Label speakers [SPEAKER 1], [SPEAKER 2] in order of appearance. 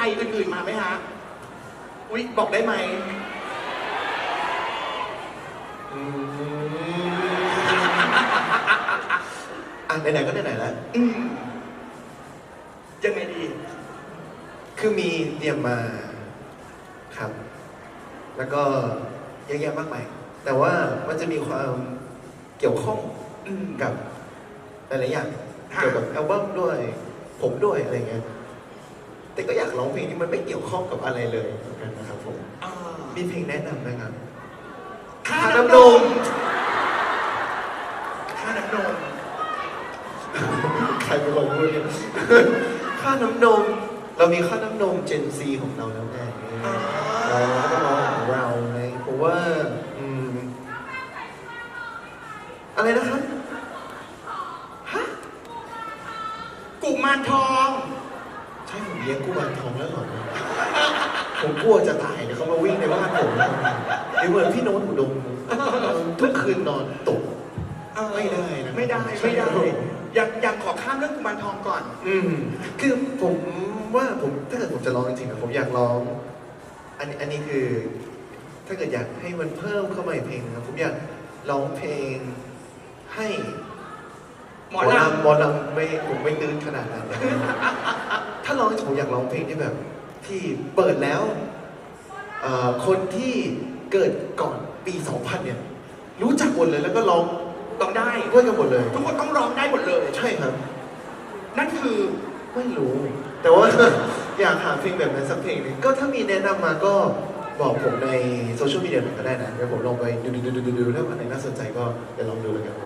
[SPEAKER 1] รอื่นๆมาไหมฮะ อุ๊ย บอกได้ไหม
[SPEAKER 2] อืมอะไหนๆก็ไหนๆแล้ว
[SPEAKER 1] อืมยังไงดี
[SPEAKER 2] คือมีเตรียมมาครับ แล้วก็เยอะแยะมากมาย แต่ว่ามันจะมีความเกี่ยวข้อง
[SPEAKER 1] อืม
[SPEAKER 2] กับหลายๆอย่าง
[SPEAKER 1] ค่ะ
[SPEAKER 2] เกี่ยวกับอัลบั้มด้วย ผมด้วยอะไรเงี้ย แต่ก็อยากร้องเพลงที่มันไม่เกี่ยวข้องกับอะไรเลยเหมือนกันนะครับผม
[SPEAKER 1] อ่า
[SPEAKER 2] มีเพลงแนะนำไหมครับ
[SPEAKER 1] ค่า
[SPEAKER 2] ค่า
[SPEAKER 1] น้ำ
[SPEAKER 2] น้ำ
[SPEAKER 1] น
[SPEAKER 2] น
[SPEAKER 1] ม
[SPEAKER 2] ม
[SPEAKER 1] ค่าน้ำนม
[SPEAKER 2] ใครเป็นคนพูดเนี่ยค่าน้ำนม เรามีค่าน้ำนม Gen Z ของเราแล้วไง
[SPEAKER 1] อ่า
[SPEAKER 2] เราก็ร้องของเราไงเพราะว่าอืมอะไรนะครับฮะ
[SPEAKER 1] กุมารทอง
[SPEAKER 2] ใช่ผมเลี้ยงกุมารทองแล้วเหรอผมกลัวจะตายเดี๋ยวเขามาวิ่งในบ้านผมเดี๋ยวเหมือนพี่โน้ตอุดมทุกคืนนอนตก
[SPEAKER 1] เออ
[SPEAKER 2] ไม่ได้นะ
[SPEAKER 1] ไม่ได้ไม่ได้อยากอยากขอข้ามเรื่องกุมารทองก่อน
[SPEAKER 2] อืมคือผมว่าผมถ้าเกิดผมจะร้องจริงๆนะผมอยากร้อง อันนี้อันนี้คือ ถ้าเกิดอยากให้มันเพิ่มเข้ามาอีกเพลงนะครับผมอยากร้องเพลงให้
[SPEAKER 1] หมอลำ
[SPEAKER 2] หมอลำไม่ผมไม่ตื้นขนาดนั้นนะถ้า ร้องผมอยากร้องเพลงที่แบบที่เปิดแล้วเอ่อคนที่เกิดก่อนปี 2000 เนี่ย รู้จักหมดเลยแล้วก็ร้อง
[SPEAKER 1] ต้องได้
[SPEAKER 2] ด้วยกันหมดเลย
[SPEAKER 1] ทุกคนต้องร้องได้หมดเลย
[SPEAKER 2] ใช่ครับ
[SPEAKER 1] นั่นคือ
[SPEAKER 2] ไม่รู้ แต่ว่า อยากหาเพลงแบบนั้นสักเพลงหนึงก็ถ้ามีแนะนำมาก็บอกผมในโซเชียลมีเดียหน่อยก็ได้นะเดี๋ยวผมลองไปดูดูดูดูดูถ้าอันไหนน่าสนใจก็เดี๋ยวลองดูแล้วกัน